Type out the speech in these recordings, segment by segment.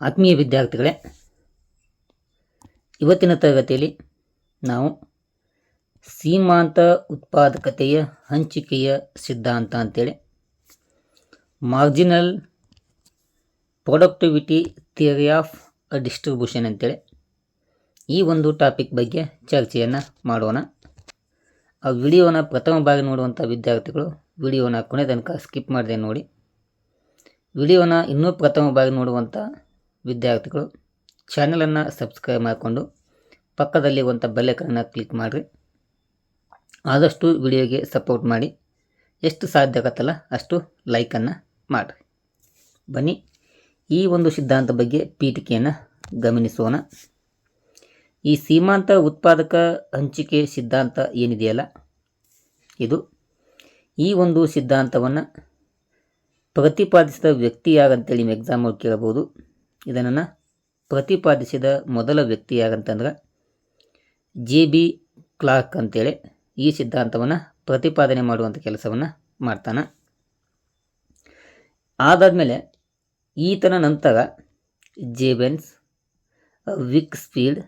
ಆತ್ಮೀಯ ವಿದ್ಯಾರ್ಥಿಗಳೇ, ಇವತ್ತಿನ ತರಗತಿಯಲ್ಲಿ ನಾವು ಸೀಮಾಂತ ಉತ್ಪಾದಕತೆಯ ಹಂಚಿಕೆಯ ಸಿದ್ಧಾಂತ ಅಂತೇಳಿ marginal productivity theory of uh distribution ಅಂತೇಳಿ ಈ ಒಂದು ಟಾಪಿಕ್ ಬಗ್ಗೆ ಚರ್ಚೆಯನ್ನು ಮಾಡೋಣ. ಆ ವಿಡಿಯೋನ ಪ್ರಥಮ ಬಾರಿ ನೋಡುವಂಥ ವಿದ್ಯಾರ್ಥಿಗಳು ವಿಡಿಯೋನ ಕೊನೆ ತನಕ ಸ್ಕಿಪ್ ಮಾಡಿದೆ ನೋಡಿ. ವಿಡಿಯೋನ ಇನ್ನೂ ಪ್ರಥಮ ಬಾರಿ ನೋಡುವಂಥ ವಿದ್ಯಾರ್ಥಿಗಳು ಚಾನಲನ್ನು ಸಬ್ಸ್ಕ್ರೈಬ್ ಮಾಡಿಕೊಂಡು ಪಕ್ಕದಲ್ಲಿರುವಂಥ ಬೆಲ್ಲೈಕನನ್ನು ಕ್ಲಿಕ್ ಮಾಡಿರಿ. ಆದಷ್ಟು ವಿಡಿಯೋಗೆ ಸಪೋರ್ಟ್ ಮಾಡಿ. ಎಷ್ಟು ಸಾಧ್ಯ ಆಗತ್ತಲ್ಲ ಅಷ್ಟು ಲೈಕನ್ನು ಮಾಡಿರಿ. ಬನ್ನಿ, ಈ ಒಂದು ಸಿದ್ಧಾಂತ ಬಗ್ಗೆ ಪೀಠಿಕೆಯನ್ನು ಗಮನಿಸೋಣ. ಈ ಸೀಮಾಂತ ಉತ್ಪಾದಕ ಹಂಚಿಕೆ ಸಿದ್ಧಾಂತ ಏನಿದೆಯಲ್ಲ, ಇದು ಈ ಒಂದು ಸಿದ್ಧಾಂತವನ್ನು ಪ್ರತಿಪಾದಿಸಿದ ವ್ಯಕ್ತಿ ಯಾರಂತೇಳಿ ನಿಮ್ಮ ಎಕ್ಸಾಮ್ ಕೇಳಬಹುದು ಇದನ್ನು ಪ್ರತಿಪಾದಿಸಿದ ಮೊದಲ ವ್ಯಕ್ತಿ ಯಾರಂತಂದ್ರೆ ಜೆ ಬಿ ಕ್ಲಾರ್ಕ್ ಅಂತೇಳಿ ಈ ಸಿದ್ಧಾಂತವನ್ನು ಪ್ರತಿಪಾದನೆ ಮಾಡುವಂಥ ಕೆಲಸವನ್ನು ಮಾಡ್ತಾನೆ. ಆದಾದಮೇಲೆ ಈತನ ನಂತರ Jevons, Wicksteed,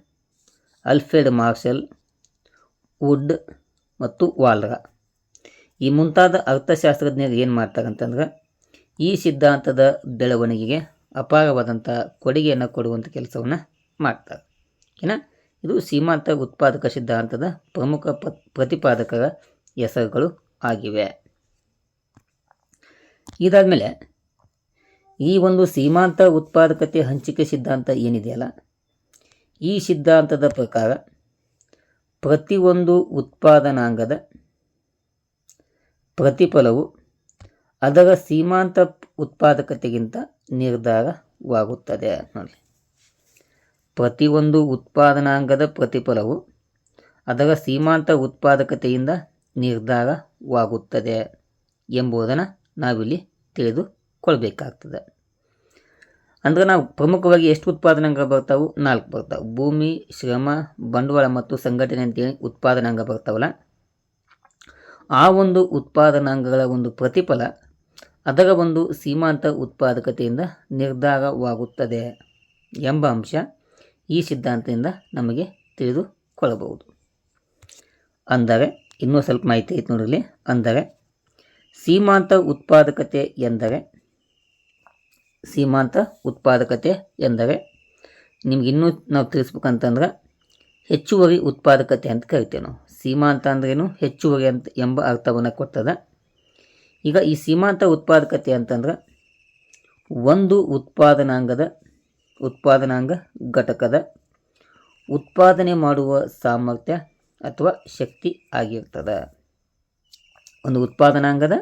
Alfred Marshall, Wood ಮತ್ತು ವಾಲ್ರ. ಈ ಮುಂತಾದ ಅರ್ಥಶಾಸ್ತ್ರಜ್ಞರು ಏನು ಮಾಡ್ತಾರೆ ಅಂತಂದ್ರೆ ಈ ಸಿದ್ಧಾಂತದ ಬೆಳವಣಿಗೆಗೆ ಅಪಾರವಾದಂಥ ಕೊಡುಗೆಯನ್ನು ಕೊಡುವಂಥ ಕೆಲಸವನ್ನು ಮಾಡ್ತಾರೆ. ಏನ? ಇದು ಸೀಮಾಂತ ಉತ್ಪಾದಕ ಸಿದ್ಧಾಂತದ ಪ್ರಮುಖ ಪ್ರತಿಪಾದಕರ ಹೆಸರುಗಳು ಆಗಿವೆ. ಇದಾದಮೇಲೆ ಈ ಒಂದು ಸೀಮಾಂತ ಉತ್ಪಾದಕತೆ ಹಂಚಿಕೆ ಸಿದ್ಧಾಂತ ಏನಿದೆಯಲ್ಲ, ಈ ಸಿದ್ಧಾಂತದ ಪ್ರಕಾರ ಪ್ರತಿಯೊಂದು ಉತ್ಪಾದನಾಂಗದ ಪ್ರತಿಫಲವು ಅದರ ಸೀಮಾಂತ ಉತ್ಪಾದಕತೆಗಿಂತ ನಿರ್ಧಾರವಾಗುತ್ತದೆ. ನೋಡಿ. ಪ್ರತಿಯೊಂದು ಉತ್ಪಾದನಾಂಗದ ಪ್ರತಿಫಲವು ಅದರ ಸೀಮಾಂತ ಉತ್ಪಾದಕತೆಯಿಂದ ನಿರ್ಧಾರವಾಗುತ್ತದೆ ಎಂಬುದನ್ನು ನಾವಿಲ್ಲಿ ತಿಳಿದುಕೊಳ್ಬೇಕಾಗ್ತದೆ. ಅಂದರೆ ನಾವು ಪ್ರಮುಖವಾಗಿ ಎಷ್ಟು ಉತ್ಪಾದನಾಂಗ ಬರ್ತಾವೆ? ನಾಲ್ಕು ಬರ್ತಾವೆ. ಭೂಮಿ, ಶ್ರಮ, ಬಂಡವಾಳ ಮತ್ತು ಸಂಘಟನೆ ಅಂತೇಳಿ ಉತ್ಪಾದನಾಂಗ ಬರ್ತಾವಲ್ಲ? ಆ ಒಂದು ಉತ್ಪಾದನಾಂಗಗಳ ಒಂದು ಪ್ರತಿಫಲ ಅದರ ಒಂದು ಸೀಮಾಂತ ಉತ್ಪಾದಕತೆಯಿಂದ ನಿರ್ಧಾರವಾಗುತ್ತದೆ ಎಂಬ ಅಂಶ ಈ ಸಿದ್ಧಾಂತದಿಂದ ನಮಗೆ ತಿಳಿದುಕೊಳ್ಳಬಹುದು. ಅಂದರೆ, ಇನ್ನೂ ಸ್ವಲ್ಪ ಮಾಹಿತಿ ಐತೆ ನೋಡಿರಲಿ ಅಂದರೆ, ಸೀಮಾಂತ ಉತ್ಪಾದಕತೆ ಎಂದರೆ, ಸೀಮಾಂತ ಉತ್ಪಾದಕತೆ ಎಂದರೆ, ನಿಮ್ಗೆ ಇನ್ನೂ ನಾವು ತಿಳಿಸ್ಬೇಕಂತಂದ್ರೆ, ಹೆಚ್ಚುವರಿ ಉತ್ಪಾದಕತೆ ಅಂತ ಕರಿತೇವೆ ನಾವು. ಸೀಮಾಂತ ಅಂದ್ರೇನು? ಹೆಚ್ಚುವರಿ ಅಂತ ಎಂಬ ಅರ್ಥವನ್ನು ಕೊಡ್ತದೆ. ಈಗ ಈ ಸೀಮಾಂತ ಉತ್ಪಾದಕತೆ ಅಂತಂದ್ರೆ ಒಂದು ಉತ್ಪಾದನಾಂಗದ ಉತ್ಪಾದನಾಂಗ ಘಟಕದ ಉತ್ಪಾದನೆ ಮಾಡುವ ಸಾಮರ್ಥ್ಯ ಅಥವಾ ಶಕ್ತಿ ಆಗಿರ್ತದೆ. ಒಂದು ಉತ್ಪಾದನಾಂಗದ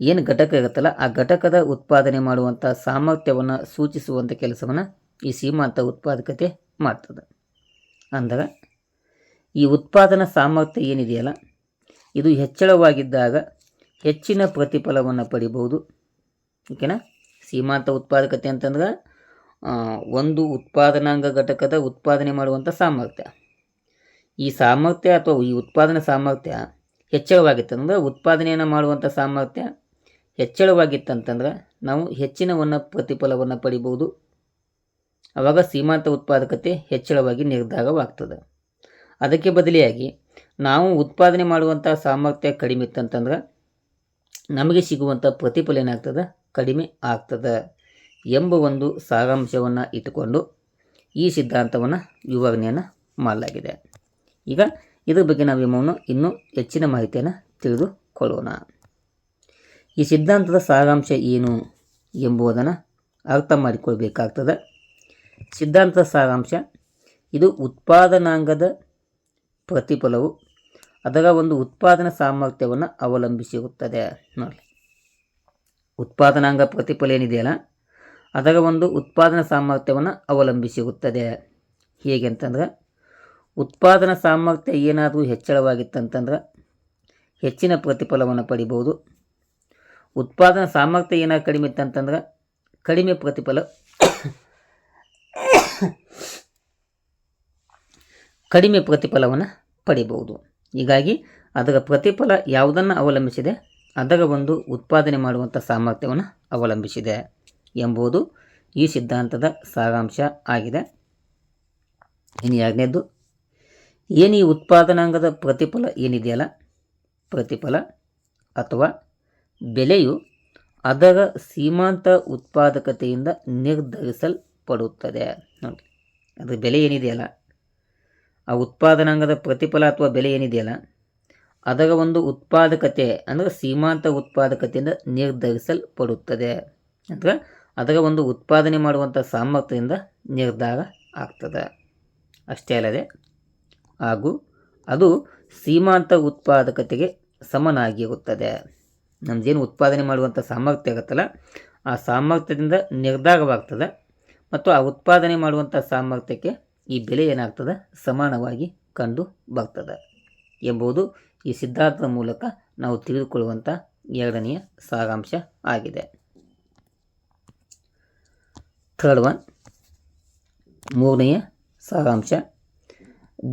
ಏನು ಘಟಕ ಇರುತ್ತಲ್ಲ, ಆ ಘಟಕದ ಉತ್ಪಾದನೆ ಮಾಡುವಂಥ ಸಾಮರ್ಥ್ಯವನ್ನು ಸೂಚಿಸುವಂಥ ಕೆಲಸವನ್ನು ಈ ಸೀಮಾಂತ ಉತ್ಪಾದಕತೆ ಮಾಡ್ತದೆ. ಅಂದರೆ ಈ ಉತ್ಪಾದನಾ ಸಾಮರ್ಥ್ಯ ಏನಿದೆಯಲ್ಲ, ಇದು ಹೆಚ್ಚಳವಾಗಿದ್ದಾಗ ಹೆಚ್ಚಿನ ಪ್ರತಿಫಲವನ್ನು ಪಡಿಬೋದು ಓಕೆನಾ? ಸೀಮಾಂತ ಉತ್ಪಾದಕತೆ ಅಂತಂದ್ರೆ ಒಂದು ಉತ್ಪಾದನಾಂಗ ಘಟಕದ ಉತ್ಪಾದನೆ ಮಾಡುವಂಥ ಸಾಮರ್ಥ್ಯ. ಈ ಸಾಮರ್ಥ್ಯ ಅಥವಾ ಈ ಉತ್ಪಾದನಾ ಸಾಮರ್ಥ್ಯ ಹೆಚ್ಚಳವಾಗಿತ್ತಂದ್ರೆ, ಉತ್ಪಾದನೆಯನ್ನು ಮಾಡುವಂಥ ಸಾಮರ್ಥ್ಯ ಹೆಚ್ಚಳವಾಗಿತ್ತಂತಂದ್ರೆ, ನಾವು ಹೆಚ್ಚಿನವನ್ನು ಪ್ರತಿಫಲವನ್ನು ಪಡಿಬೋದು ಆವಾಗ ಸೀಮಾಂತ ಉತ್ಪಾದಕತೆ ಹೆಚ್ಚಳವಾಗಿ ನಿರ್ಧಾರವಾಗ್ತದೆ. ಅದಕ್ಕೆ ಬದಲಿಯಾಗಿ, ನಾವು ಉತ್ಪಾದನೆ ಮಾಡುವಂಥ ಸಾಮರ್ಥ್ಯ ಕಡಿಮೆ ಇತ್ತಂತಂದ್ರೆ ನಮಗೆ ಸಿಗುವಂಥ ಪ್ರತಿಫಲ ಏನಾಗ್ತದೆ? ಕಡಿಮೆ ಆಗ್ತದೆ ಎಂಬ ಒಂದು ಸಾರಾಂಶವನ್ನು ಇಟ್ಟುಕೊಂಡು ಈ ಸಿದ್ಧಾಂತವನ್ನು ವಿವರಣೆಯನ್ನು ಮಾಡಲಾಗಿದೆ. ಈಗ ಇದರ ಬಗ್ಗೆ ನಾವು ವಿಮವನ್ನು ಇನ್ನೂ ಹೆಚ್ಚಿನ ಮಾಹಿತಿಯನ್ನು ತಿಳಿದುಕೊಳ್ಳೋಣ. ಈ ಸಿದ್ಧಾಂತದ ಸಾರಾಂಶ ಏನು ಎಂಬುದನ್ನು ಅರ್ಥ ಮಾಡಿಕೊಳ್ಬೇಕಾಗ್ತದೆ. ಸಿದ್ಧಾಂತದ ಸಾರಾಂಶ, ಇದು ಉತ್ಪಾದನಾಂಗದ ಪ್ರತಿಫಲವು ಅದರ ಒಂದು ಉತ್ಪಾದನಾ ಸಾಮರ್ಥ್ಯವನ್ನು ಅವಲಂಬಿಸಿರುತ್ತದೆ. ನೋಡಿ. ಉತ್ಪಾದನಾಂಗ ಪ್ರತಿಫಲ ಏನಿದೆಯಲ್ಲ, ಅದರ ಒಂದು ಉತ್ಪಾದನಾ ಸಾಮರ್ಥ್ಯವನ್ನು ಅವಲಂಬಿಸಿರುತ್ತದೆ. ಹೇಗೆ ಅಂತಂದ್ರೆ, ಉತ್ಪಾದನಾ ಸಾಮರ್ಥ್ಯ ಏನಾದರೂ ಹೆಚ್ಚಳವಾಗಿತ್ತಂತಂದ್ರೆ, ಹೆಚ್ಚಿನ ಪ್ರತಿಫಲವನ್ನು ಪಡಿಬೋದು ಉತ್ಪಾದನಾ ಸಾಮರ್ಥ್ಯ ಏನಾದ್ರು ಕಡಿಮೆ ಇತ್ತಂತಂದ್ರೆ, ಕಡಿಮೆ ಪ್ರತಿಫಲ, ಕಡಿಮೆ ಪ್ರತಿಫಲವನ್ನು ಪಡಿಬಹುದು. ಹೀಗಾಗಿ ಅದರ ಪ್ರತಿಫಲ ಯಾವುದನ್ನು ಅವಲಂಬಿಸಿದೆ, ಅದರ ಒಂದು ಉತ್ಪಾದನೆ ಮಾಡುವಂಥ ಸಾಮರ್ಥ್ಯವನ್ನು ಅವಲಂಬಿಸಿದೆ ಎಂಬುದು ಈ ಸಿದ್ಧಾಂತದ ಸಾರಾಂಶ ಆಗಿದೆ. ಇನ್ನು ಎರಡನೇದು ಏನು ಈ ಉತ್ಪಾದನಾಂಗದ ಪ್ರತಿಫಲ ಏನಿದೆಯಲ್ಲ? ಪ್ರತಿಫಲ ಅಥವಾ ಬೆಲೆಯು ಅದರ ಸೀಮಾಂತ ಉತ್ಪಾದಕತೆಯಿಂದ ನಿರ್ಧರಿಸಲ್ಪಡುತ್ತದೆ. ನೋಡಿ, ಅದರ ಬೆಲೆ ಏನಿದೆಯಲ್ಲ? ಆ ಉತ್ಪಾದನಾಂಗದ ಪ್ರತಿಫಲ ಅಥವಾ ಬೆಲೆ ಏನಿದೆಯಲ್ಲ, ಅದರ ಒಂದು ಉತ್ಪಾದಕತೆ ಅಂದರೆ ಸೀಮಾಂತ ಉತ್ಪಾದಕತೆಯಿಂದ ನಿರ್ಧರಿಸಲ್ಪಡುತ್ತದೆ. ಅಂದರೆ ಅದರ ಒಂದು ಉತ್ಪಾದನೆ ಮಾಡುವಂಥ ಸಾಮರ್ಥ್ಯದಿಂದ ನಿರ್ಧಾರ ಆಗ್ತದೆ. ಅಷ್ಟೇ ಅಲ್ಲದೆ, ಹಾಗೂ ಅದು ಸೀಮಾಂತ ಉತ್ಪಾದಕತೆಗೆ ಸಮನಾಗಿರುತ್ತದೆ. ನಮ್ದೇನು ಉತ್ಪಾದನೆ ಮಾಡುವಂಥ ಸಾಮರ್ಥ್ಯ ಇರುತ್ತಲ್ಲ, ಆ ಸಾಮರ್ಥ್ಯದಿಂದ ನಿರ್ಧಾರವಾಗ್ತದೆ. ಮತ್ತು ಆ ಉತ್ಪಾದನೆ ಮಾಡುವಂಥ ಸಾಮರ್ಥ್ಯಕ್ಕೆ ಈ ಬೆಲೆ ಏನಾಗ್ತದೆ? ಸಮಾನವಾಗಿ ಕಂಡು ಬರ್ತದೆ ಎಂಬುದು ಈ ಸಿದ್ಧಾಂತದ ಮೂಲಕ ನಾವು ತಿಳಿದುಕೊಳ್ಳುವಂಥ ಎರಡನೆಯ ಸಾರಾಂಶ ಆಗಿದೆ. ಥರ್ಡ್ ಒನ್, ಮೂರನೆಯ ಸಾರಾಂಶ,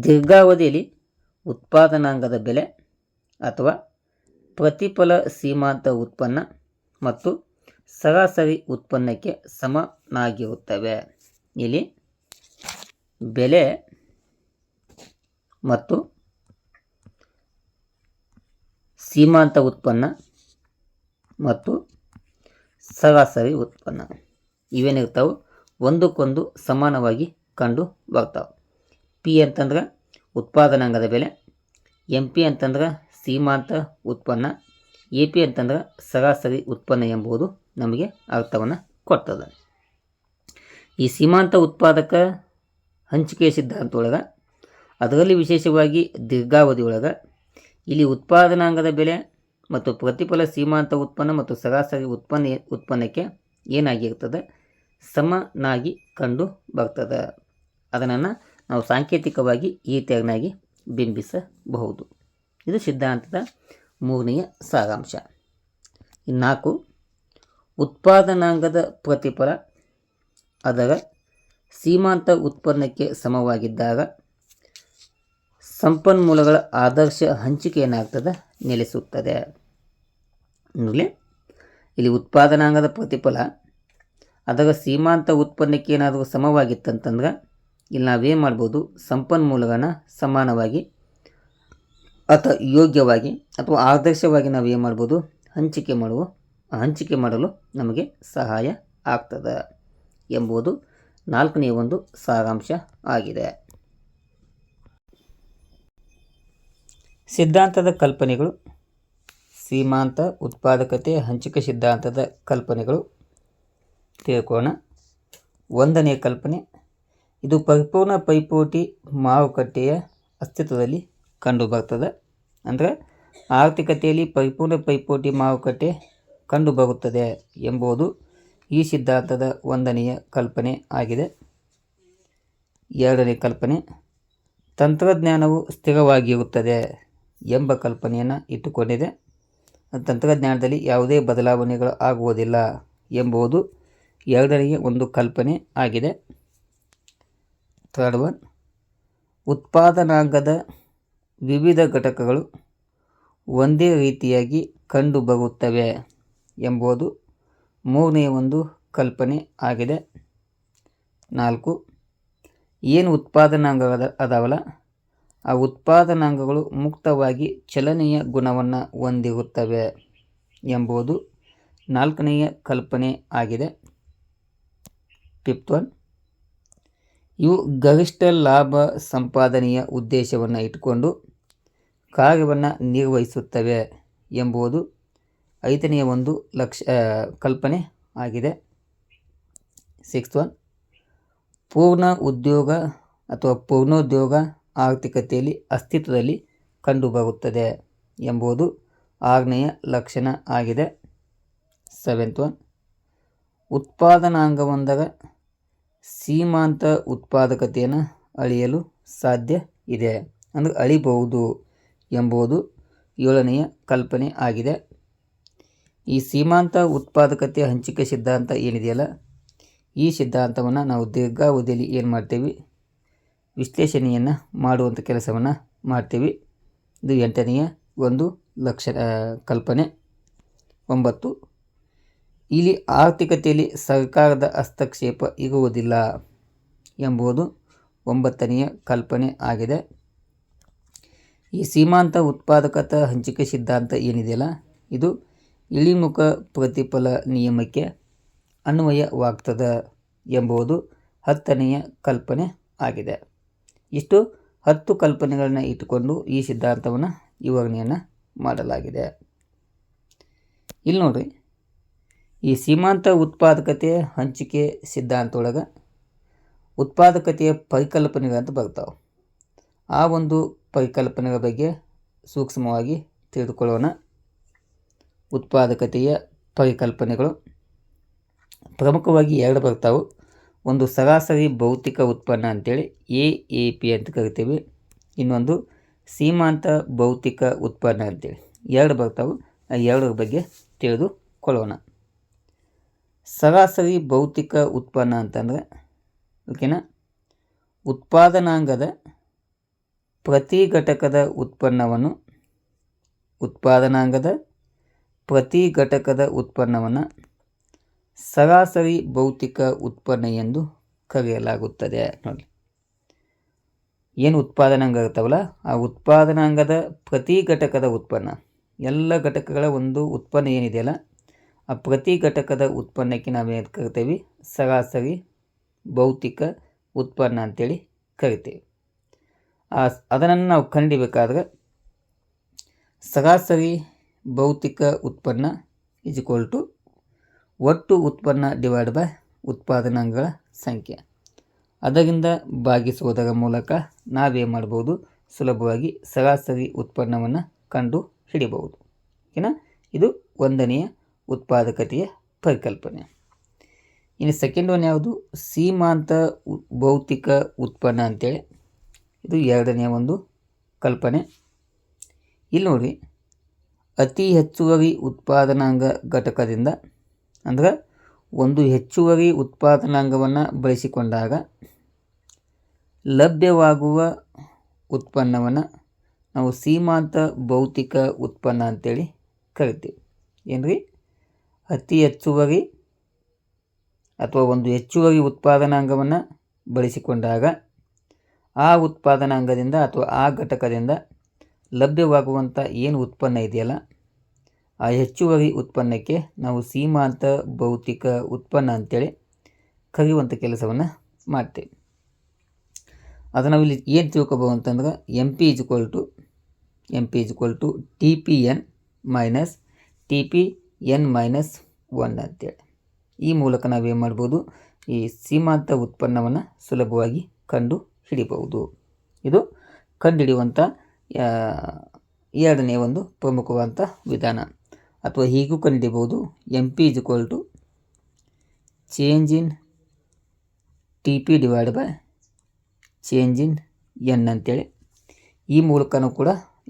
ದೀರ್ಘಾವಧಿಯಲ್ಲಿ ಉತ್ಪಾದನಾಂಗದ ಬೆಲೆ ಅಥವಾ ಪ್ರತಿಫಲ ಸೀಮಾಂತ ಉತ್ಪನ್ನ ಮತ್ತು ಸರಾಸರಿ ಉತ್ಪನ್ನಕ್ಕೆ ಸಮನಾಗಿರುತ್ತವೆ. ಇಲ್ಲಿ ಬೆಲೆ ಮತ್ತು ಸೀಮಾಂತ ಉತ್ಪನ್ನ ಮತ್ತು ಸರಾಸರಿ ಉತ್ಪನ್ನ ಇವೇನಿರ್ತಾವೆ ಒಂದಕ್ಕೊಂದು ಸಮಾನವಾಗಿ ಕಂಡು ಬರ್ತಾವೆ ಪಿ ಅಂತಂದ್ರೆ ಉತ್ಪಾದನಾಂಗದ ಬೆಲೆ ಎಂ ಪಿ ಅಂತಂದ್ರೆ ಸೀಮಾಂತ ಉತ್ಪನ್ನ ಎ ಪಿ ಅಂತಂದ್ರೆ ಸರಾಸರಿ ಉತ್ಪನ್ನ ಎಂಬುದು ನಮಗೆ ಅರ್ಥವನ್ನು ಕೊಡ್ತದೆ. ಈ ಸೀಮಾಂತ ಉತ್ಪಾದಕ ಹಂಚಿಕೆ ಸಿದ್ಧಾಂತ ಒಳಗೆ ಅದರಲ್ಲಿ ವಿಶೇಷವಾಗಿ ದೀರ್ಘಾವಧಿ ಒಳಗೆ ಇಲ್ಲಿ ಉತ್ಪಾದನಾಂಗದ ಬೆಲೆ ಮತ್ತು ಪ್ರತಿಫಲ ಸೀಮಾಂತ ಉತ್ಪನ್ನ ಮತ್ತು ಸರಾಸರಿ ಉತ್ಪನ್ನ ಉತ್ಪನ್ನಕ್ಕೆ ಏನಾಗಿರ್ತದೆ, ಸಮನಾಗಿ ಕಂಡು ಬರ್ತದೆ. ಅದನ್ನು ನಾವು ಸಾಂಕೇತಿಕವಾಗಿ ಈ ತೆರನಾಗಿ ಬಿಂಬಿಸಬಹುದು. ಇದು ಸಿದ್ಧಾಂತದ ಮೂರನೆಯ ಸಾರಾಂಶ. ನಾಲ್ಕು, ಉತ್ಪಾದನಾಂಗದ ಪ್ರತಿಫಲ, ಅದರ ಸೀಮಾಂತ ಉತ್ಪನ್ನಕ್ಕೆ ಸಮವಾಗಿದ್ದಾಗ ಸಂಪನ್ಮೂಲಗಳ ಆದರ್ಶ ಹಂಚಿಕೆ ಏನಾಗ್ತದೆ? ನೆಲೆಸುತ್ತದೆ. ಇಲ್ಲಿ ಉತ್ಪಾದನಾಂಗದ ಪ್ರತಿಫಲ. ಅದಾಗ ಸೀಮಾಂತ ಉತ್ಪನ್ನಕ್ಕೆ ಏನಾದರೂ ಸಮವಾಗಿತ್ತಂತಂದ್ರೆ ಇಲ್ಲಿ ನಾವೇನು ಮಾಡ್ಬೋದು? ಸಂಪನ್ಮೂಲಗಳನ್ನ ಸಮಾನವಾಗಿ ಅಥವಾ ಯೋಗ್ಯವಾಗಿ ಅಥವಾ ಆದರ್ಶವಾಗಿ ನಾವು ಏನು ಮಾಡ್ಬೋದು? ಹಂಚಿಕೆ ಮಾಡುವ, ಹಂಚಿಕೆ ಮಾಡಲು ನಮಗೆ ಸಹಾಯ ಆಗ್ತದೆ ಎಂಬುದು ನಾಲ್ಕನೆಯ ಒಂದು ಸಾರಾಂಶ ಆಗಿದೆ. ಸಿದ್ಧಾಂತದ ಕಲ್ಪನೆಗಳು. ಸೀಮಾಂತ ಉತ್ಪಾದಕತೆ ಹಂಚಿಕೆ ಸಿದ್ಧಾಂತದ ಕಲ್ಪನೆಗಳು. ತಿಳ್ಕೋಣ. ಒಂದನೇ ಕಲ್ಪನೆ. ಇದು ಪರಿಪೂರ್ಣ ಪೈಪೋಟಿ ಮಾರುಕಟ್ಟೆಯ ಅಸ್ತಿತ್ವದಲ್ಲಿ ಕಂಡುಬರ್ತದೆ. ಅಂದರೆ ಆರ್ಥಿಕತೆಯಲ್ಲಿ ಪರಿಪೂರ್ಣ ಪೈಪೋಟಿ ಮಾರುಕಟ್ಟೆ ಕಂಡುಬರುತ್ತದೆ ಎಂಬುದು ಈ ಸಿದ್ಧಾಂತದ ಒಂದನೆಯ ಕಲ್ಪನೆ ಆಗಿದೆ. ಎರಡನೇ ಕಲ್ಪನೆ, ತಂತ್ರಜ್ಞಾನವು ಸ್ಥಿರವಾಗಿರುತ್ತದೆ ಎಂಬ ಕಲ್ಪನೆಯನ್ನು ಇಟ್ಟುಕೊಂಡಿದೆ. ತಂತ್ರಜ್ಞಾನದಲ್ಲಿ ಯಾವುದೇ ಬದಲಾವಣೆಗಳು ಆಗುವುದಿಲ್ಲ ಎಂಬುದು ಎರಡನೆಯ ಒಂದು ಕಲ್ಪನೆ ಆಗಿದೆ. ಥರ್ಡ್ ಒನ್, ಉತ್ಪಾದನಾಂಗದ ವಿವಿಧ ಘಟಕಗಳು ಒಂದೇ ರೀತಿಯಾಗಿ ಕಂಡುಬರುತ್ತವೆ ಎಂಬುದು ಮೂರನೆಯ ಒಂದು ಕಲ್ಪನೆ ಆಗಿದೆ. ನಾಲ್ಕು, ಏನು ಉತ್ಪಾದನಾಂಗದ ಅದಾವಲ್ಲ? ಆ ಉತ್ಪಾದನಾಂಗಗಳು ಮುಕ್ತವಾಗಿ ಚಲನೆಯ ಗುಣವನ್ನು ಹೊಂದಿರುತ್ತವೆ ಎಂಬುದು ನಾಲ್ಕನೆಯ ಕಲ್ಪನೆ ಆಗಿದೆ. ಫಿಫ್ತ್ ಒನ್, ಇವು ಗರಿಷ್ಠ ಲಾಭ ಸಂಪಾದನೆಯ ಉದ್ದೇಶವನ್ನು ಇಟ್ಟುಕೊಂಡು ಕಾರ್ಯವನ್ನು ನಿರ್ವಹಿಸುತ್ತವೆ ಎಂಬುದು ಐದನೆಯ ಒಂದು ಲಕ್ಷ ಕಲ್ಪನೆ ಆಗಿದೆ. ಸಿಕ್ಸ್ತ್ ಒನ್ ಪೂರ್ಣ ಉದ್ಯೋಗ ಅಥವಾ ಪೂರ್ಣೋದ್ಯೋಗ ಆರ್ಥಿಕತೆಯಲ್ಲಿ ಅಸ್ತಿತ್ವದಲ್ಲಿ ಕಂಡುಬರುತ್ತದೆ ಎಂಬುದು ಆಗ್ನೆಯ ಲಕ್ಷಣ ಆಗಿದೆ. ಸೆವೆಂತ್ ಒನ್ ಉತ್ಪಾದನಾಂಗವೊಂದರ ಸೀಮಾಂತ ಉತ್ಪಾದಕತೆಯನ್ನು ಅಳೆಯಲು ಸಾಧ್ಯ ಇದೆ. ಅಂದರೆ ಅಳಿಬಹುದು ಎಂಬುದು ಏಳನೆಯ ಕಲ್ಪನೆ ಆಗಿದೆ. ಈ ಸೀಮಾಂತ ಉತ್ಪಾದಕತೆ ಹಂಚಿಕೆ ಸಿದ್ಧಾಂತ ಏನಿದೆಯಲ್ಲ, ಈ ಸಿದ್ಧಾಂತವನ್ನು ನಾವು ದೀರ್ಘಾವಧಿಯಲ್ಲಿ ಏನು ಮಾಡ್ತೀವಿ? ವಿಶ್ಲೇಷಣೆಯನ್ನು ಮಾಡುವಂಥ ಕೆಲಸವನ್ನು ಮಾಡ್ತೀವಿ. ಇದು ಎಂಟನೆಯ ಒಂದು ಲಕ್ಷ ಕಲ್ಪನೆ. ಒಂಬತ್ತು, ಇಲ್ಲಿ ಆರ್ಥಿಕತೆಯಲ್ಲಿ ಸರ್ಕಾರದ ಹಸ್ತಕ್ಷೇಪ ಇರುವುದಿಲ್ಲ ಎಂಬುದು ಒಂಬತ್ತನೆಯ ಕಲ್ಪನೆ ಆಗಿದೆ. ಈ ಸೀಮಾಂತ ಉತ್ಪಾದಕತಾ ಹಂಚಿಕೆ ಸಿದ್ಧಾಂತ ಏನಿದೆಯಲ್ಲ, ಇದು ಇಳಿಮುಖ ಪ್ರತಿಫಲ ನಿಯಮಕ್ಕೆ ಅನ್ವಯವಾಗ್ತದ ಎಂಬುದು ಹತ್ತನೆಯ ಕಲ್ಪನೆ ಆಗಿದೆ. ಇಷ್ಟು ಹತ್ತು ಕಲ್ಪನೆಗಳನ್ನು ಇಟ್ಟುಕೊಂಡು ಈ ಸಿದ್ಧಾಂತವನ್ನು ವಿವರಣೆಯನ್ನು ಮಾಡಲಾಗಿದೆ. ಇಲ್ಲಿ ನೋಡಿರಿ, ಈ ಸೀಮಾಂತ ಉತ್ಪಾದಕತೆ ಹಂಚಿಕೆ ಸಿದ್ಧಾಂತ ಒಳಗೆ ಉತ್ಪಾದಕತೆಯ ಪರಿಕಲ್ಪನೆಗಳಂತ ಬರ್ತಾವೆ. ಆ ಒಂದು ಪರಿಕಲ್ಪನೆಗಳ ಬಗ್ಗೆ ಸೂಕ್ಷ್ಮವಾಗಿ ತಿಳಿದುಕೊಳ್ಳೋಣ. ಉತ್ಪಾದಕತೆಯ ಪರಿಕಲ್ಪನೆಗಳು. ಪ್ರಮುಖವಾಗಿ ಎರಡು ಬರ್ತಾವೆ. ಒಂದು ಸರಾಸರಿ ಭೌತಿಕ ಉತ್ಪನ್ನ ಅಂತೇಳಿ ಎ ಎ ಪಿ ಅಂತ ಕರಿತೀವಿ. ಇನ್ನೊಂದು ಸೀಮಾಂತ ಭೌತಿಕ ಉತ್ಪನ್ನ ಅಂತೇಳಿ. ಎರಡು ಬರ್ತಾವೆ. ಆ ಎರಡರ ಬಗ್ಗೆ ತಿಳಿದುಕೊಳ್ಳೋಣ. ಸರಾಸರಿ ಭೌತಿಕ ಉತ್ಪನ್ನ ಅಂತಂದರೆ, ಓಕೆನಾ? ಉತ್ಪಾದನಾಂಗದ ಪ್ರತಿ ಘಟಕದ ಉತ್ಪನ್ನವನ್ನು ಉತ್ಪಾದನಾಂಗದ ಪ್ರತಿ ಘಟಕದ ಉತ್ಪನ್ನವನ್ನು ಸರಾಸರಿ ಭೌತಿಕ ಉತ್ಪನ್ನ ಎಂದು ಕರೆಯಲಾಗುತ್ತದೆ. ನೋಡಿ ಏನು ಉತ್ಪಾದನಾಂಗ ಇರ್ತಾವಲ್ಲ, ಆ ಉತ್ಪಾದನಾಂಗದ ಪ್ರತಿ ಘಟಕದ ಉತ್ಪನ್ನ, ಎಲ್ಲ ಘಟಕಗಳ ಒಂದು ಉತ್ಪನ್ನ ಏನಿದೆಯಲ್ಲ, ಆ ಪ್ರತಿ ಘಟಕದ ಉತ್ಪನ್ನಕ್ಕೆ ನಾವೇನು ಕರಿತೇವೆ? ಸರಾಸರಿ ಭೌತಿಕ ಉತ್ಪನ್ನ ಅಂತೇಳಿ ಕರಿತೇವೆ. ಆ ಅದನ್ನು ನಾವು ಕಂಡಿಬೇಕಾದ್ರೆ ಸರಾಸರಿ ಭೌತಿಕ ಉತ್ಪನ್ನ ಇಸ್ ಈಕ್ವಲ್ ಟು ಒಟ್ಟು ಉತ್ಪನ್ನ ಡಿವೈಡ್ ಬೈ ಉತ್ಪಾದನಾಂಗಗಳ ಸಂಖ್ಯೆ. ಅದರಿಂದ ಭಾಗಿಸುವುದರ ಮೂಲಕ ನಾವೇನು ಮಾಡ್ಬೋದು? ಸುಲಭವಾಗಿ ಸರಾಸರಿ ಉತ್ಪನ್ನವನ್ನು ಕಂಡು ಹಿಡಿಬಹುದು. ಓಕೆನಾ? ಇದು ಒಂದನೆಯ ಉತ್ಪಾದಕತೆಯ ಪರಿಕಲ್ಪನೆ. ಇನ್ನು ಸೆಕೆಂಡ್ ಒನ್ ಯಾವುದು? ಸೀಮಾಂತ ಭೌತಿಕ ಉತ್ಪನ್ನ ಅಂತೇಳಿ. ಇದು ಎರಡನೆಯ ಒಂದು ಕಲ್ಪನೆ. ಇಲ್ಲಿ ನೋಡಿ ಅತಿ ಹೆಚ್ಚುವರಿ ಉತ್ಪಾದನಾಂಗ ಘಟಕದಿಂದ ಅಂದ್ರೆ ಒಂದು ಹೆಚ್ಚುವರಿ ಉತ್ಪಾದನಾಂಗವನ್ನು ಬಳಸಿಕೊಂಡಾಗ ಲಭ್ಯವಾಗುವ ಉತ್ಪನ್ನವನ್ನು ನಾವು ಸೀಮಾಂತ ಭೌತಿಕ ಉತ್ಪನ್ನ ಅಂತೇಳಿ ಕರಿತೀವಿ. ಏನ್ರಿ? ಅತಿ ಹೆಚ್ಚುವರಿ ಅಥವಾ ಒಂದು ಹೆಚ್ಚುವರಿ ಉತ್ಪಾದನಾಂಗವನ್ನು ಬಳಸಿಕೊಂಡಾಗ ಆ ಉತ್ಪಾದನಾಂಗದಿಂದ ಅಥವಾ ಆ ಘಟಕದಿಂದ ಲಭ್ಯವಾಗುವಂಥ ಏನು ಉತ್ಪನ್ನ ಇದೆಯಲ್ಲ, ಆ ಹೆಚ್ಚುವರಿ ಉತ್ಪನ್ನಕ್ಕೆ ನಾವು ಸೀಮಾಂತ ಭೌತಿಕ ಉತ್ಪನ್ನ ಅಂತೇಳಿ ಕರೆಯುವಂಥ ಕೆಲಸವನ್ನು ಮಾಡ್ತೇವೆ. ಅದು ನಾವು ಇಲ್ಲಿ ಏನು ತಿಳ್ಕೊಬೋದು ಅಂತಂದ್ರೆ M P equal to M P equal to T P N minus T P N minus one ಅಂತೇಳಿ. ಈ ಮೂಲಕ ನಾವೇನು ಮಾಡ್ಬೋದು, ಈ ಸೀಮಾಂತ ಉತ್ಪನ್ನವನ್ನು ಸುಲಭವಾಗಿ ಕಂಡು ಹಿಡಿಬಹುದು ಇದು ಕಂಡುಹಿಡಿಯುವಂಥ ಎರಡನೇ ಒಂದು ಪ್ರಮುಖವಾದಂಥ ವಿಧಾನ. ಅಥವಾ ಹೀಗೂ ಕಂಡುಹಿಡಿಬೋದು M P is equal to change in T P divide by change in N ಅಂತೇಳಿ. ಈ ಮೂಲಕನೂ ಕೂಡ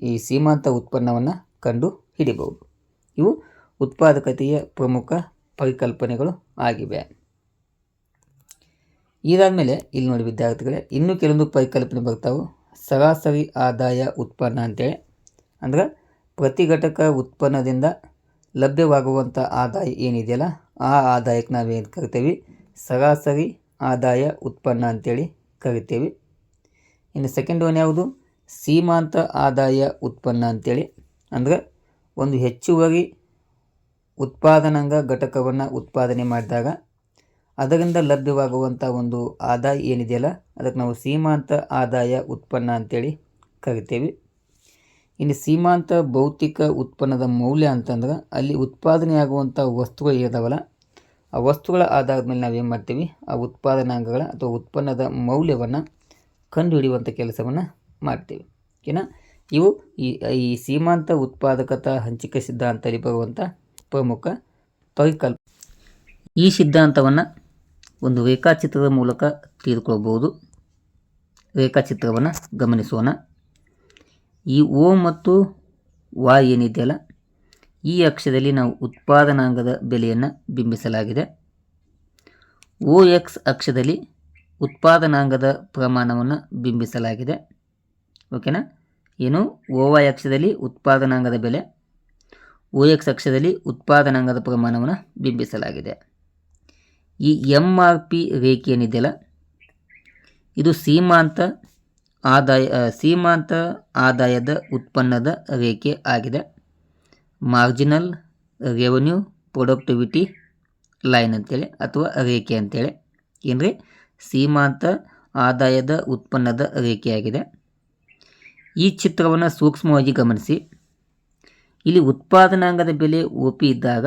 ಈ ಸೀಮಾಂತ ಉತ್ಪನ್ನವನ್ನು ಕಂಡು ಹಿಡಿಬಹುದು ಇವು ಉತ್ಪಾದಕತೆಯ ಪ್ರಮುಖ ಪರಿಕಲ್ಪನೆಗಳು ಆಗಿವೆ. ಇದಾದ ಮೇಲೆ ಇಲ್ಲಿ ನೋಡಿ ವಿದ್ಯಾರ್ಥಿಗಳೇ, ಇನ್ನೂ ಕೆಲವೊಂದು ಪರಿಕಲ್ಪನೆ ಬರ್ತಾವೆ. ಸರಾಸರಿ ಆದಾಯ ಉತ್ಪನ್ನ ಅಂತೇಳಿ ಅಂದ್ರೆ ಪ್ರತಿ ಘಟಕ ಉತ್ಪನ್ನದಿಂದ ಲಭ್ಯವಾಗುವಂಥ ಆದಾಯ ಏನಿದೆಯಲ್ಲ, ಆ ಆದಾಯಕ್ಕೆ ನಾವೇನು ಕರಿತೀವಿ? ಸರಾಸರಿ ಆದಾಯ ಉತ್ಪನ್ನ ಅಂತೇಳಿ ಕರಿತೀವಿ. ಇನ್ನು ಸೆಕೆಂಡ್ ಒನ್ ಯಾವುದು? ಸೀಮಾಂತ ಆದಾಯ ಉತ್ಪನ್ನ ಅಂತೇಳಿ ಅಂದರೆ ಒಂದು ಹೆಚ್ಚುವರಿ ಉತ್ಪಾದನಾಂಗ ಘಟಕವನ್ನು ಉತ್ಪಾದನೆ ಮಾಡಿದಾಗ ಅದರಿಂದ ಲಭ್ಯವಾಗುವಂಥ ಒಂದು ಆದಾಯ ಏನಿದೆಯಲ್ಲ, ಅದಕ್ಕೆ ನಾವು ಸೀಮಾಂತ ಆದಾಯ ಉತ್ಪನ್ನ ಅಂತೇಳಿ ಕರಿತೇವೆ. ಇನ್ನು ಸೀಮಾಂತ ಭೌತಿಕ ಉತ್ಪನ್ನದ ಮೌಲ್ಯ ಅಂತಂದ್ರೆ ಅಲ್ಲಿ ಉತ್ಪಾದನೆಯಾಗುವಂಥ ವಸ್ತುಗಳು ಏನಿದಾವಲ್ಲ ಆ ವಸ್ತುಗಳ ಆಧಾರದ ಮೇಲೆ ನಾವೇನು ಮಾಡ್ತೀವಿ? ಆ ಉತ್ಪಾದನಾಂಗಗಳ ಅಥವಾ ಉತ್ಪನ್ನದ ಮೌಲ್ಯವನ್ನು ಕಂಡುಹಿಡಿಯುವಂಥ ಕೆಲಸವನ್ನು ಮಾಡ್ತೀವಿ. ಓಕೆನಾ ಇವು ಈ ಈ ಸೀಮಾಂತ ಉತ್ಪಾದಕತಾ ಹಂಚಿಕೆ ಸಿದ್ಧಾಂತದಲ್ಲಿ ಬರುವಂಥ ಪ್ರಮುಖ ಪರಿಕಲ್ಪ ಈ ಸಿದ್ಧಾಂತವನ್ನು ಒಂದು ರೇಖಾಚಿತ್ರದ ಮೂಲಕ ತಿಳಿದುಕೊಳ್ಬೋದು ರೇಖಾಚಿತ್ರವನ್ನು ಗಮನಿಸೋಣ. ಈ ಓ ಮತ್ತು ವಾ ಏನಿದೆಯಲ್ಲ ಈ ಅಕ್ಷದಲ್ಲಿ ನಾವು ಉತ್ಪಾದನಾಂಗದ ಬೆಲೆಯನ್ನು ಬಿಂಬಿಸಲಾಗಿದೆ. ಓ ಎಕ್ಸ್ ಅಕ್ಷದಲ್ಲಿ ಉತ್ಪಾದನಾಂಗದ ಪ್ರಮಾಣವನ್ನು ಬಿಂಬಿಸಲಾಗಿದೆ. ಓಕೆನಾ? ಏನು? ಓ ವೈ ಅಕ್ಷದಲ್ಲಿ ಉತ್ಪಾದನಾಂಗದ ಬೆಲೆ, ಓ ಎಕ್ಸ್ ಅಕ್ಷದಲ್ಲಿ ಉತ್ಪಾದನಾಂಗದ ಪ್ರಮಾಣವನ್ನು ಬಿಂಬಿಸಲಾಗಿದೆ. ಈ ಎಂ ಆರ್ ಪಿ ರೇಖೆ ಏನಿದೆಯಲ್ಲ, ಇದು ಸೀಮಾಂತ ಆದಾಯ ಸೀಮಾಂತ ಆದಾಯದ ಉತ್ಪನ್ನದ ರೇಖೆ ಆಗಿದೆ. ಮಾರ್ಜಿನಲ್ ರೆವೆನ್ಯೂ ಪ್ರೊಡಕ್ಟಿವಿಟಿ ಲೈನ್ ಅಂತೇಳಿ ಅಥವಾ ರೇಖೆ ಅಂತೇಳಿ. ಏನ್ರಿ? ಸೀಮಾಂತ ಆದಾಯದ ಉತ್ಪನ್ನದ ರೇಖೆಯಾಗಿದೆ ಈ ಚಿತ್ರವನ್ನು ಸೂಕ್ಷ್ಮವಾಗಿ ಗಮನಿಸಿ. ಇಲ್ಲಿ ಉತ್ಪಾದನಾಂಗದ ಬೆಲೆ ಒ ಇದ್ದಾಗ,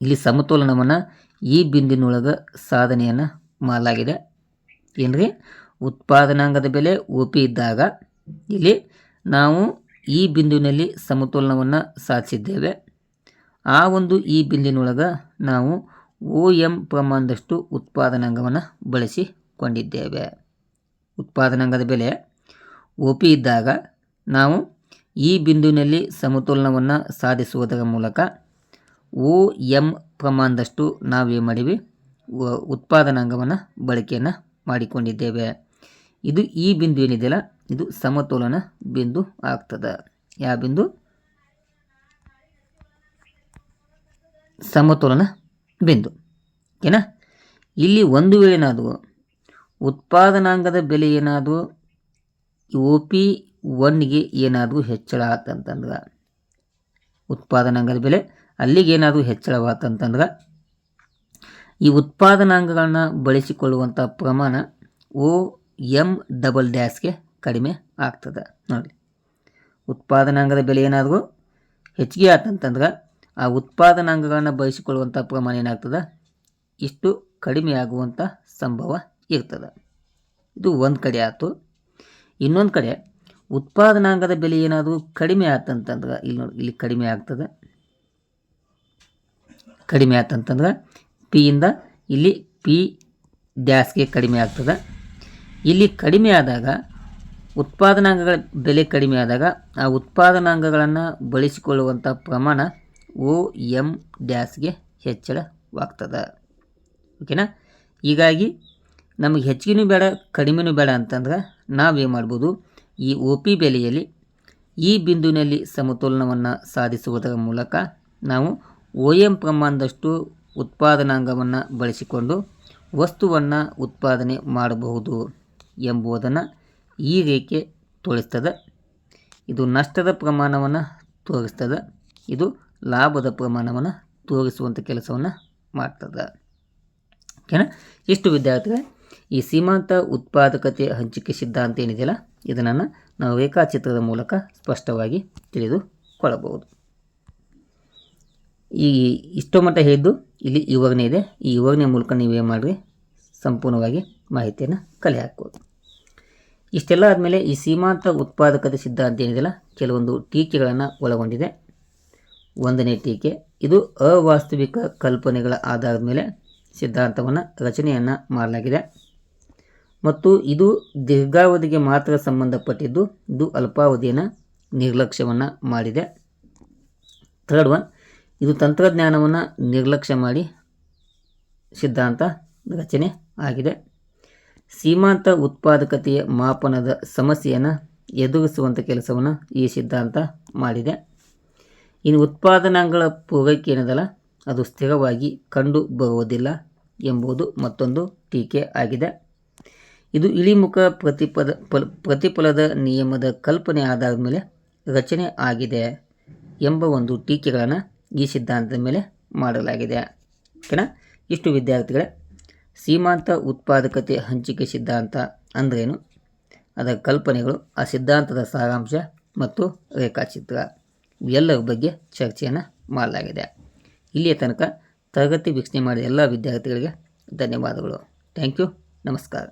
ಇಲ್ಲಿ ಸಮತೋಲನವನ್ನು ಈ ಬಿಂದಿನೊಳಗೆ ಸಾಧನೆಯನ್ನು ಮಾಡಲಾಗಿದೆ. ಏನ್ರಿ? ಉತ್ಪಾದನಾಂಗದ ಬೆಲೆ ಒ ಪಿ ಇದ್ದಾಗ ಇಲ್ಲಿ ನಾವು ಈ ಬಿಂದುವಿನಲ್ಲಿ ಸಮತೋಲನವನ್ನು ಸಾಧಿಸಿದ್ದೇವೆ. ಆ ಒಂದು ಈ ಬಿಂದಿನೊಳಗೆ ನಾವು ಓ ಎಂ ಪ್ರಮಾಣದಷ್ಟು ಉತ್ಪಾದನಾಂಗವನ್ನು ಬಳಸಿಕೊಂಡಿದ್ದೇವೆ. ಉತ್ಪಾದನಾಂಗದ ಬೆಲೆ ಒ ಪಿ ಇದ್ದಾಗ ನಾವು ಈ ಬಿಂದುವಿನಲ್ಲಿ ಸಮತೋಲನವನ್ನು ಸಾಧಿಸುವುದರ ಮೂಲಕ ಓ ಎಂ ಪ್ರಮಾಣದಷ್ಟು ನಾವೇನು ಮಾಡೀವಿ. ಉತ್ಪಾದನಾಂಗವನ್ನು ಬಳಕೆಯನ್ನು ಮಾಡಿಕೊಂಡಿದ್ದೇವೆ. ಇದು ಈ ಬಿಂದು ಏನಿದೆಯಲ್ಲ, ಇದು ಸಮತೋಲನ ಬಿಂದು ಆಗ್ತದೆ. ಯಾವ ಬಿಂದು? ಸಮತೋಲನ ಬಿಂದು. ಓಕೆನಾ ಇಲ್ಲಿ ಒಂದು ವೇಳೆ ಏನಾದವು? ಉತ್ಪಾದನಾಂಗದ ಬೆಲೆ ಏನಾದರೂ ಓ ಪಿ ಒನ್ಗೆ ಏನಾದರೂ ಹೆಚ್ಚಳ ಆತಂತಂದ್ರೆ ಉತ್ಪಾದನಾಂಗದ ಬೆಲೆ ಅಲ್ಲಿಗೆ ಏನಾದರೂ ಹೆಚ್ಚಳವಾತಂತಂದ್ರೆ ಈ ಉತ್ಪಾದನಾಂಗಗಳನ್ನ ಬಳಸಿಕೊಳ್ಳುವಂಥ ಪ್ರಮಾಣ ಓ ಎಂ ಡಬಲ್ ಡ್ಯಾಸ್ಗೆ ಕಡಿಮೆ ಆಗ್ತದೆ. ನೋಡಿ. ಉತ್ಪಾದನಾಂಗದ ಬೆಲೆ ಏನಾದರೂ ಹೆಚ್ಚಿಗೆ ಆತಂತಂದ್ರೆ ಆ ಉತ್ಪಾದನಾಂಗಗಳನ್ನು ಬಳಸಿಕೊಳ್ಳುವಂಥ ಪ್ರಮಾಣ ಏನಾಗ್ತದೆ? ಇಷ್ಟು ಕಡಿಮೆ ಆಗುವಂಥ ಸಂಭವ ಇರ್ತದೆ. ಇದು ಒಂದು ಕಡೆ ಆಯಿತು. ಇನ್ನೊಂದು ಕಡೆ ಉತ್ಪಾದನಾಂಗದ ಬೆಲೆ ಏನಾದರೂ ಕಡಿಮೆ ಆತಂತಂದ್ರೆ ಇಲ್ಲಿ ನೋಡಿ, ಇಲ್ಲಿ ಕಡಿಮೆ ಆಗ್ತದೆ. ಕಡಿಮೆ ಆತಂತಂದ್ರೆ ಪಿಯಿಂದ ಇಲ್ಲಿ ಪಿ ಡ್ಯಾಸ್ಗೆ ಕಡಿಮೆ ಆಗ್ತದೆ. ಇಲ್ಲಿ ಕಡಿಮೆ ಆದಾಗ ಉತ್ಪಾದನಾಂಗಗಳ ಬೆಲೆ ಕಡಿಮೆ ಆದಾಗ ಆ ಉತ್ಪಾದನಾಂಗಗಳನ್ನು ಬಳಸಿಕೊಳ್ಳುವಂಥ ಪ್ರಮಾಣ ಓ ಎಂ ಡ್ಯಾಸ್ಗೆ ಹೆಚ್ಚಳವಾಗ್ತದೆ. ಓಕೆನಾ ಹೀಗಾಗಿ ನಮಗೆ ಹೆಚ್ಚಿಗೆನೂ ಬೇಡ, ಕಡಿಮೆನೂ ಬೇಡ ಅಂತಂದ್ರೆ ನಾವೇನು ಮಾಡ್ಬೋದು? ಈ ಒ ಪಿ ಬೆಲೆಯಲ್ಲಿ ಈ ಬಿಂದುವಿನಲ್ಲಿ ಸಮತೋಲನವನ್ನು ಸಾಧಿಸುವುದರ ಮೂಲಕ ನಾವು ಒ ಎಂ ಪ್ರಮಾಣದಷ್ಟು ಉತ್ಪಾದನಾಂಗವನ್ನು ಬಳಸಿಕೊಂಡು ವಸ್ತುವನ್ನು ಉತ್ಪಾದನೆ ಮಾಡಬಹುದು ಎಂಬುದನ್ನು ಈ ರೇಖೆ ತೋರಿಸ್ತದೆ. ಇದು ನಷ್ಟದ ಪ್ರಮಾಣವನ್ನು ತೋರಿಸ್ತದೆ. ಇದು ಲಾಭದ ಪ್ರಮಾಣವನ್ನು ತೋರಿಸುವಂಥ ಕೆಲಸವನ್ನು ಮಾಡ್ತದೆ. ಓಕೆನಾ? ಇಷ್ಟು ವಿದ್ಯಾರ್ಥಿಗಳೇ, ಈ ಸೀಮಾಂತ ಉತ್ಪಾದಕತೆ ಹಂಚಿಕೆ ಸಿದ್ಧಾಂತ ಏನಿದೆಯಲ್ಲ, ಇದನ್ನು ನಾವು ರೇಖಾಚಿತ್ರದ ಮೂಲಕ ಸ್ಪಷ್ಟವಾಗಿ ತಿಳಿದುಕೊಳ್ಳಬಹುದು. ಈ ಇಷ್ಟೋ ಮಟ್ಟ ಹೇಳಿದ್ದು ಇಲ್ಲಿ ವಿವರಣೆ ಇದೆ. ಈ ವಿವರಣೆ ಮೂಲಕ ನೀವೇನು ಮಾಡಿರಿ? ಸಂಪೂರ್ಣವಾಗಿ ಮಾಹಿತಿಯನ್ನು ಕಲೆ ಹಾಕ್ಬೋದು ಇಷ್ಟೆಲ್ಲ ಆದಮೇಲೆ ಈ ಸೀಮಾಂತ ಉತ್ಪಾದಕತೆ ಸಿದ್ಧಾಂತ ಏನಿದೆಯಲ್ಲ, ಕೆಲವೊಂದು ಟೀಕೆಗಳನ್ನು ಒಳಗೊಂಡಿದೆ. ಒಂದನೇ ಟೀಕೆ, ಇದು ಅವಾಸ್ತವಿಕ ಕಲ್ಪನೆಗಳ ಆಧಾರದ ಮೇಲೆ ಸಿದ್ಧಾಂತವನ್ನು ರಚನೆಯನ್ನು ಮಾಡಲಾಗಿದೆ. ಮತ್ತು ಇದು ದೀರ್ಘಾವಧಿಗೆ ಮಾತ್ರ ಸಂಬಂಧಪಟ್ಟಿದ್ದು, ಇದು ಅಲ್ಪಾವಧಿಯನ್ನು ನಿರ್ಲಕ್ಷ್ಯವನ್ನು ಮಾಡಿದೆ. ಥರ್ಡ್ ಒನ್ ಇದು ತಂತ್ರಜ್ಞಾನವನ್ನು ನಿರ್ಲಕ್ಷ್ಯ ಮಾಡಿ ಸಿದ್ಧಾಂತ ರಚನೆ ಆಗಿದೆ. ಸೀಮಾಂತ ಉತ್ಪಾದಕತೆಯ ಮಾಪನದ ಸಮಸ್ಯೆಯನ್ನು ಎದುರಿಸುವಂಥ ಕೆಲಸವನ್ನು ಈ ಸಿದ್ಧಾಂತ ಮಾಡಿದೆ. ಇನ್ನು ಉತ್ಪಾದನಾಂಗಗಳ ಪೂರೈಕೆ ಏನದಲ್ಲ, ಅದು ಸ್ಥಿರವಾಗಿ ಕಂಡು ಬರುವುದಿಲ್ಲ ಎಂಬುದು ಮತ್ತೊಂದು ಟೀಕೆ ಆಗಿದೆ. ಇದು ಇಳಿಮುಖ ಪ್ರತಿಪದ ಫಲ ಪ್ರತಿಫಲದ ನಿಯಮದ ಕಲ್ಪನೆ ಆಧಾರದ ಮೇಲೆ ರಚನೆ ಆಗಿದೆ ಎಂಬ ಒಂದು ಟೀಕೆಗಳನ್ನು ಈ ಸಿದ್ಧಾಂತದ ಮೇಲೆ ಮಾಡಲಾಗಿದೆ. ಓಕೆನಾ? ಇಷ್ಟು ವಿದ್ಯಾರ್ಥಿಗಳೇ, ಸೀಮಾಂತ ಉತ್ಪಾದಕತೆ ಹಂಚಿಕೆ ಸಿದ್ಧಾಂತ ಅಂದ್ರೇನು? ಅದರ ಕಲ್ಪನೆಗಳು, ಆ ಸಿದ್ಧಾಂತದ ಸಾರಾಂಶ ಮತ್ತು ರೇಖಾಚಿತ್ರ. ಇವೆಲ್ಲರ ಬಗ್ಗೆ ಚರ್ಚೆಯನ್ನು ಮಾಡಲಾಗಿದೆ. ಇಲ್ಲಿಯ ತನಕ ತರಗತಿ ವೀಕ್ಷಣೆ ಮಾಡಿದ ಎಲ್ಲ ವಿದ್ಯಾರ್ಥಿಗಳಿಗೆ ಧನ್ಯವಾದಗಳು. Thank you. ನಮಸ್ಕಾರ.